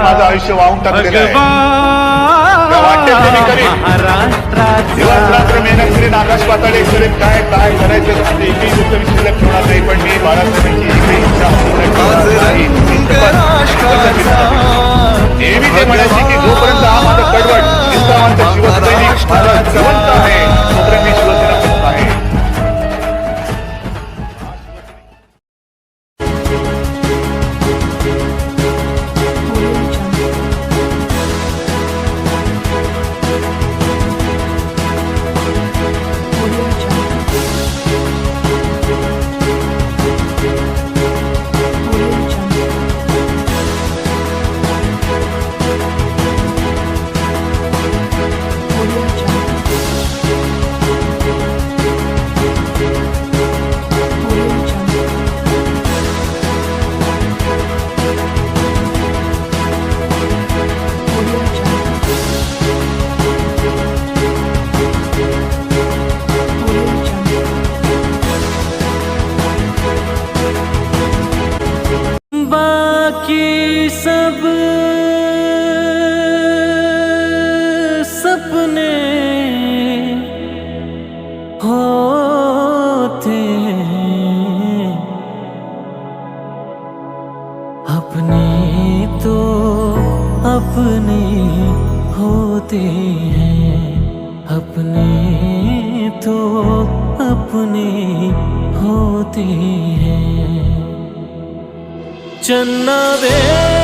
माझं आयुष्य वाहून टाकलेलं आहे. दिवस रात्र मेहनत करीन आकाश पाताळे करीन काय काय करायचं एकही गोष्ट मी शिल्लक ठेवणार नाही पण मी बाळासाहेबांची एकही इच्छा नाही. नेहमी ते म्हणायचे की जोपर्यंत हा माझा कडवट निष्ठावंत शिवसैनिक माझा सब सपने होते हैं। अपने तो अपने होते हैं। अपने तो अपने होते हैं। चन्ना वे